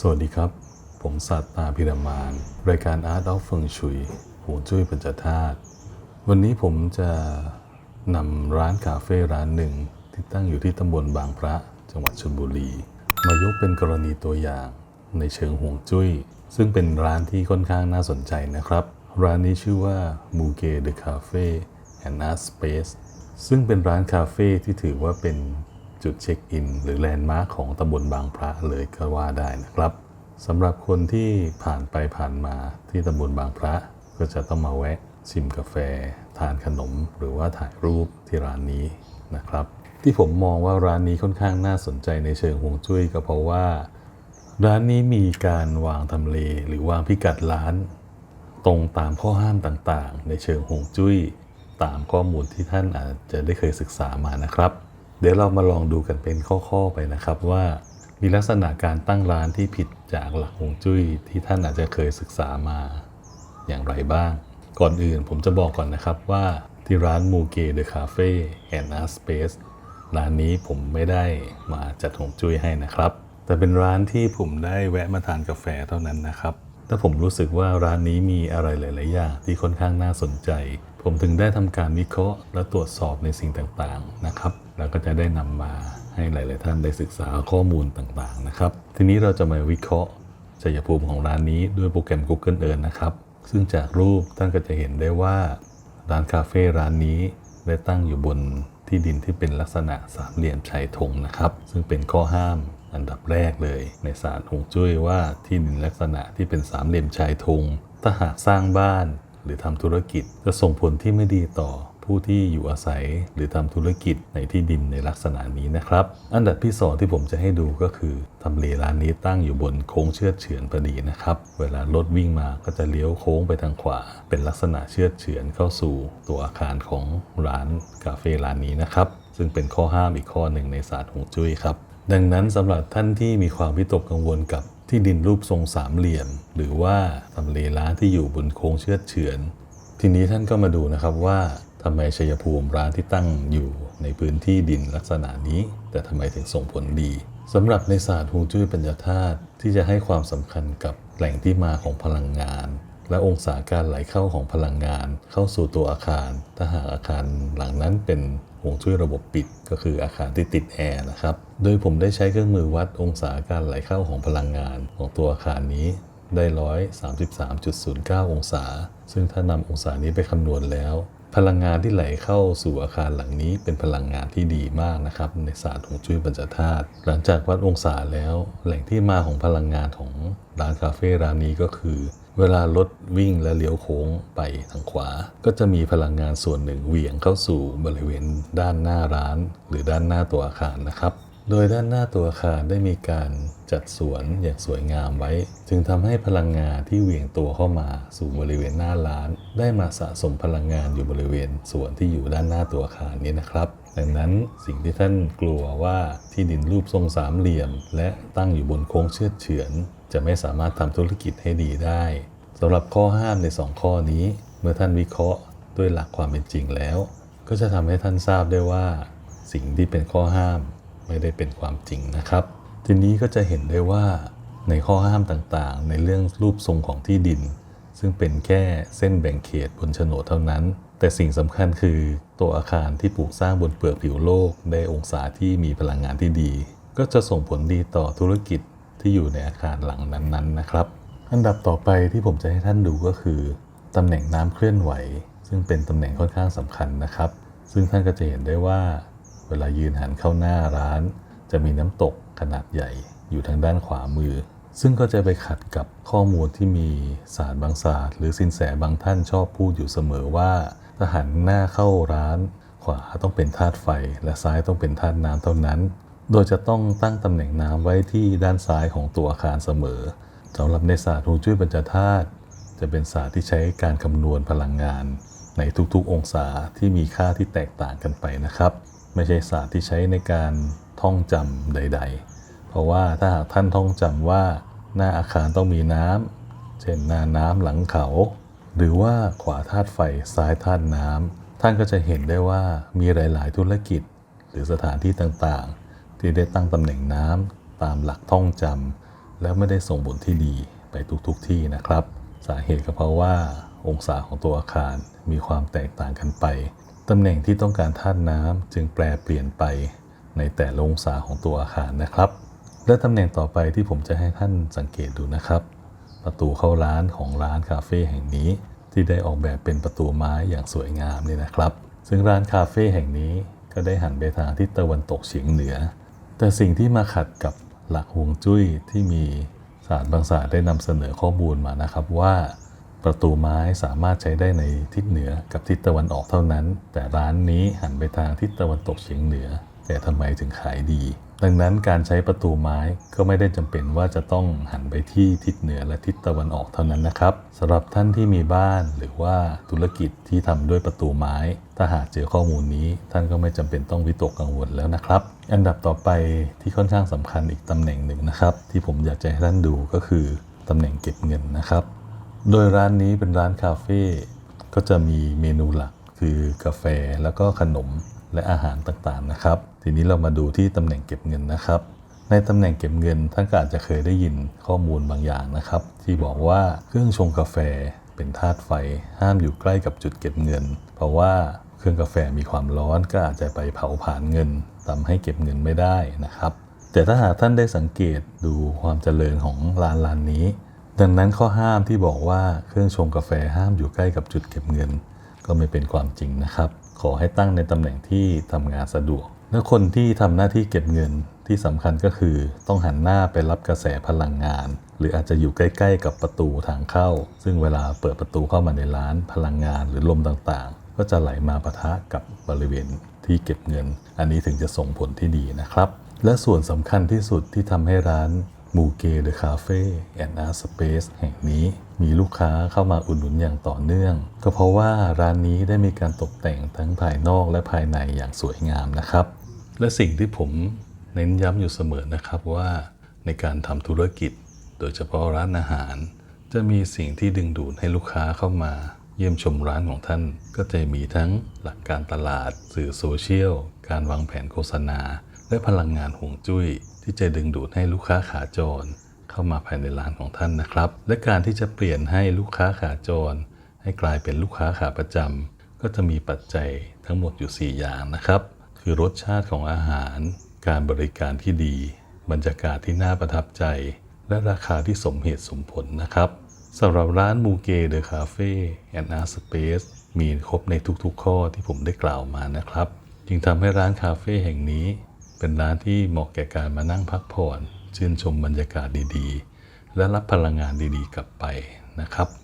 สวัสดีครับ ผมสัตตาพิรมาน รายการ Art of Feng Shui หวงจุ้ยปัญจธาตุ วันนี้ผมจะนำร้านคาเฟ่ร้านหนึ่ง ที่ตั้งอยู่ที่ตำบลบางพระ จังหวัดชลบุรี มายกเป็นกรณีตัวอย่างในเชิงห่วงจุ้ย ซึ่งเป็นร้านที่ค่อนข้างน่าสนใจนะครับ ร้านนี้ชื่อว่า m u g e The Cafe and Art Space ซึ่งเป็นร้านคาเฟ่ที่ถือว่าเป็น จุดเช็คอิน หรือแลนด์มาร์คของตำบลบางพระเลยก็ว่าได้นะครับสำหรับคนที่ผ่านไปผ่านมาที่ตำบลบางพระก็จะต้องมาแวะชิมกาแฟ ทานขนม หรือว่าถ่ายรูปที่ร้านนี้นะครับ ที่ผมมองว่าร้านนี้ค่อนข้างน่าสนใจในเชิงฮวงจุ้ยก็เพราะว่า ร้านนี้มีการวางทำเลหรือวางพิกัดร้าน ตรงตามข้อห้ามต่างๆ ในเชิงฮวงจุ้ย ตามข้อมูลที่ท่านอาจจะได้เคยศึกษามานะครับ เดี๋ยวเรามาลองดูกันเป็นข้อๆไปนะครับว่ามีลักษณะการตั้งร้านที่ผิดจากหลักฮวงจุ้ยที่ท่านอาจจะเคยศึกษามาอย่างไรบ้าง ก่อนอื่นผมจะบอกก่อนนะครับว่าที่ร้านมูเกเดอะคาเฟ่แอนด์อาร์สเปซร้านนี้ผมไม่ได้มาจัดฮงจุ้ยให้นะครับ แต่เป็นร้านที่ผมได้แวะมาทานกาแฟเท่านั้นนะครับแต่ผมรู้สึกว่าร้านนี้มีอะไรหลาย ๆ อย่างที่ค่อนข้างน่าสนใจ ผมถึงได้ทำการวิเคราะห์และตรวจสอบในสิ่งต่าง ๆ นะครับ แล้วก็จะได้นำมาให้หลาย ๆ ท่านได้ศึกษาข้อมูลต่างๆนะครับ ทีนี้เราจะมาวิเคราะห์ชัยภูมิของร้านนี้ด้วยโปรแกรม Google Earth นะครับ ซึ่งจากรูปท่านก็จะเห็นได้ว่า ร้านคาเฟ่ร้านนี้ได้ตั้งอยู่บนที่ดินที่เป็นลักษณะสามเหลี่ยมชายธงนะครับ ซึ่งเป็นข้อห้ามอันดับแรกเลย ในศาสตร์ฮวงจุ้ยว่าที่ดินลักษณะที่เป็นสามเหลี่ยมชายธงถ้าหากสร้างบ้านหรือทำธุรกิจจะส่งผลที่ไม่ดีต่อ ผู้ที่อยู่อาศัยหรือทำธุรกิจในที่ดินในลักษณะนี้นะครับ อันดับที่สองที่ผมจะให้ดูก็คือทำเลร้านนี้ตั้งอยู่บนโค้งเชือดเฉือนพอดีนะครับ เวลารถวิ่งมาก็จะเลี้ยวโค้งไปทางขวา เป็นลักษณะเชือดเฉือนเข้าสู่ตัวอาคารของร้านคาเฟ่ร้านนี้นะครับ ซึ่งเป็นข้อห้ามอีกข้อหนึ่งในศาสตร์ฮวงจุ้ยครับ ดังนั้นสำหรับท่านที่มีความวิตกกังวลกับที่ดินรูปทรงสามเหลี่ยม หรือว่าทำเลร้านที่อยู่บนโค้งเชือดเฉือน ทีนี้ท่านก็มาดูนะครับว่า ทำไมชัยภูมิร้านที่ตั้งอยู่ในพื้นที่ดินลักษณะนี้ แต่ทำไมถึงส่งผลดีสำหรับในศาสตร์ฮวงจุ้ยปัญญาธาตุที่จะให้ความสำคัญกับแหล่งที่มาของพลังงาน และองศาการไหลเข้าของพลังงาน เข้าสู่ตัวอาคาร ถ้าหากอาคารหลังนั้นเป็นฮวงจุ้ยระบบปิดก็คืออาคารที่ติดแอร์นะครับ โดยผมได้ใช้เครื่องมือวัดองศาการไหลเข้าของพลังงานของตัวอาคารนี้ได้ 133.09 องศา ซึ่งถ้านำองศานี้ไปคำนวณแล้ว พลังงานที่ไหลเข้าสู่อาคารหลังนี้เป็นพลังงานที่ดีมากนะครับ ในศาสตร์ของจุ้ยบรรจธาตุหลังจากวัดองศาแล้ว แหล่งที่มาของพลังงานของร้านคาเฟ่ร้านนี้ก็คือ เวลารถวิ่งและเลี้ยวโค้งไปทางขวา ก็จะมีพลังงานส่วนหนึ่งเหวี่ยงเข้าสู่บริเวณด้านหน้าร้าน หรือด้านหน้าตัวอาคารนะครับ โดยด้านหน้าตัวอาคารได้มีการจัดสวนอย่างสวยงามไว้ จึงทำให้พลังงานที่เหวี่ยงตัวเข้ามาสู่บริเวณหน้าร้าน ได้มาสะสมพลังงานอยู่บริเวณสวนที่อยู่ด้านหน้าตัวอาคารนี้นะครับ ดังนั้นสิ่งที่ท่านกลัวว่าที่ดินรูปทรงสามเหลี่ยม และตั้งอยู่บนโค้งเชือดเฉือน จะไม่สามารถทำธุรกิจให้ดีได้สำหรับข้อห้ามในสองข้อนี้ เมื่อท่านวิเคราะห์ด้วยหลักความเป็นจริงแล้ว ก็จะทำให้ท่านทราบได้ว่า สิ่งที่เป็นข้อห้าม ไม่ได้เป็นความจริงนะครับ ทีนี้ก็จะเห็นได้ว่าในข้อห้ามต่างๆ ในเรื่องรูปทรงของที่ดิน ซึ่งเป็นแค่เส้นแบ่งเขตบนโฉนดเท่านั้น แต่สิ่งสำคัญคือตัวอาคารที่ปลูกสร้างบนเปลือกผิวโลกได้องศาที่มีพลังงานที่ดี ก็จะส่งผลดีต่อธุรกิจที่อยู่ในอาคารหลังนั้นๆนะครับ อันดับต่อไปที่ผมจะให้ท่านดูก็คือตำแหน่งน้ำเคลื่อนไหว ซึ่งเป็นตำแหน่งค่อนข้างสำคัญนะครับ ซึ่งท่านก็จะเห็นได้ว่า เวลายืนหันเข้าหน้าร้าน จะมีน้ำตกขนาดใหญ่อยู่ทางด้านขวามือ ซึ่งก็จะไปขัดกับข้อมูลที่มีศาสตร์บางศาสตร์ หรือสินแสบางท่านชอบพูดอยู่เสมอว่าถ้าหันหน้าเข้าร้าน ขวาต้องเป็นธาตุไฟ และซ้ายต้องเป็นธาตุน้ำเท่านั้น โดยจะต้องตั้งตำแหน่งน้ำไว้ที่ด้านซ้ายของตัวอาคารเสมอสำหรับในศาสตร์ฮวงจุ้ยบรรจธาตุจะเป็นศาสตร์ที่ใช้การคำนวณพลังงานในทุกๆองศาที่มีค่าที่แตกต่างกันไปนะครับ ไม่ใช่ศาสตร์ที่ใช้ในการท่องจำใด ๆ เพราะว่าถ้าหากท่านท่องจำว่าหน้าอาคารต้องมีน้ำเช่นหน้าน้ำหลังเขา หรือว่าขวาธาตุไฟซ้ายธาตุน้ำท่านก็จะเห็นได้ว่ามีหลาย ๆ ธุรกิจ หรือสถานที่ต่างๆ ที่ได้ตั้งตำแหน่งน้ำตามหลักท่องจำแล้วไม่ได้ส่งผลที่ดีไปทุกๆทที่นะครับ สาเหตุก็เพราะว่าองศาของตัวอาคารมีความแตกต่างกันไป ตำแหน่งที่ต้องการธาตุน้ำจึงแปลเปลี่ยนไปในแต่ละองศาของตัวอาคารนะครับ และตำแหน่งต่อไปที่ผมจะให้ท่านสังเกตดูนะครับ ประตูเข้าร้านของร้านคาเฟ่แห่งนี้ ที่ได้ออกแบบเป็นประตูไม้อย่างสวยงามนี่นะครับ ซึ่งร้านคาเฟ่แห่งนี้ก็ได้หันไปทางทิศตะวันตกเฉียงเหนือ แต่สิ่งที่มาขัดกับหลักฮวงจุ้ยที่มีศาสตร์บางศาสตร์ได้นำเสนอข้อมูลมานะครับว่า ประตูไม้สามารถใช้ได้ในทิศเหนือกับทิศตะวันออกเท่านั้น แต่ร้านนี้หันไปทางทิศตะวันตกเฉียงเหนือ แต่ทำไมถึงขายดี ดังนั้นการใช้ประตูไม้ก็ไม่ได้จำเป็นว่าจะต้องหันไปที่ทิศเหนือและทิศตะวันออกเท่านั้นนะครับสำหรับท่านที่มีบ้านหรือว่าธุรกิจที่ทำด้วยประตูไม้ ถ้าหากเจอข้อมูลนี้ ท่านก็ไม่จำเป็นต้องวิตกกังวลแล้วนะครับ อันดับต่อไปที่ค่อนข้างสำคัญอีกตำแหน่งหนึ่งนะครับ ที่ผมอยากจะให้ท่านดูก็คือตำแหน่งเก็บเงินนะครับ โดยร้านนี้เป็นร้านคาเฟ่ก็จะมีเมนูหลักคือกาแฟแล้วก็ขนมและอาหารต่างๆนะครับ ทีนี้เรามาดูที่ตำแหน่งเก็บเงินนะครับ ในตำแหน่งเก็บเงินท่านก็อาจจะเคยได้ยินข้อมูลบางอย่างนะครับ ที่บอกว่าเครื่องชงกาแฟเป็นธาตุไฟ ห้ามอยู่ใกล้กับจุดเก็บเงิน เพราะว่าเครื่องกาแฟมีความร้อนก็อาจจะไปเผาผลาญเงินทำให้เก็บเงินไม่ได้นะครับ แต่ถ้าหากท่านได้สังเกตดูความเจริญของร้านร้านนี้ ดังนั้นข้อห้ามที่บอกว่าเครื่องชงกาแฟห้ามอยู่ใกล้กับจุดเก็บเงิน ก็ไม่เป็นความจริงนะครับ ขอให้ตั้งในตำแหน่งที่ทำงานสะดวก และคนที่ทำหน้าที่เก็บเงินที่สำคัญก็คือต้องหันหน้าไปรับกระแสพลังงาน หรืออาจจะอยู่ใกล้ ๆ กับประตูทางเข้า ซึ่งเวลาเปิดประตูเข้ามาในร้านพลังงานหรือลมต่างๆ ก็จะไหลมาปะทะกับบริเวณที่เก็บเงิน อันนี้ถึงจะส่งผลที่ดีนะครับ และส่วนสำคัญที่สุดที่ทำให้ร้าน มูเกเดอะคาเฟ่แอนด์อาร์สเปซแห่งนี้มีลูกค้าเข้ามาอุดหนุนอย่างต่อเนื่อง ก็เพราะว่าร้านนี้ได้มีการตกแต่งทั้งภายนอกและภายในอย่างสวยงามนะครับ และสิ่งที่ผมเน้นย้ำอยู่เสมอนะครับว่าในการทำธุรกิจ โดยเฉพาะร้านอาหาร จะมีสิ่งที่ดึงดูดให้ลูกค้าเข้ามา เยี่ยมชมร้านของท่าน ก็จะมีทั้งหลักการตลาด สื่อโซเชียล การวางแผนโฆษณา และพลังงานห่วงจุ้ย ที่จะดึงดูดให้ลูกค้าขาจร เข้ามาภายในร้านของท่านนะครับ และการที่จะเปลี่ยนให้ลูกค้าขาจร ให้กลายเป็นลูกค้าขาประจำก็จะมีปัจจัยทั้งหมดอยู่ 4 อย่างนะครับ คือรสชาติของอาหาร การบริการที่ดี บรรยากาศที่น่าประทับใจ และราคาที่สมเหตุสมผลนะครับสำหรับร้านมูเกเดอะคาเฟ่แอนด์อาร์สเปซมีครบในทุกๆข้อที่ผมได้กล่าวมานะครับ จึงทำให้ร้านคาเฟ่แห่งนี้ เป็นร้านที่เหมาะแก่การมานั่งพักผ่อนชื่นชมบรรยากาศดีๆ และรับพลังงานดีๆ กลับไปนะครับ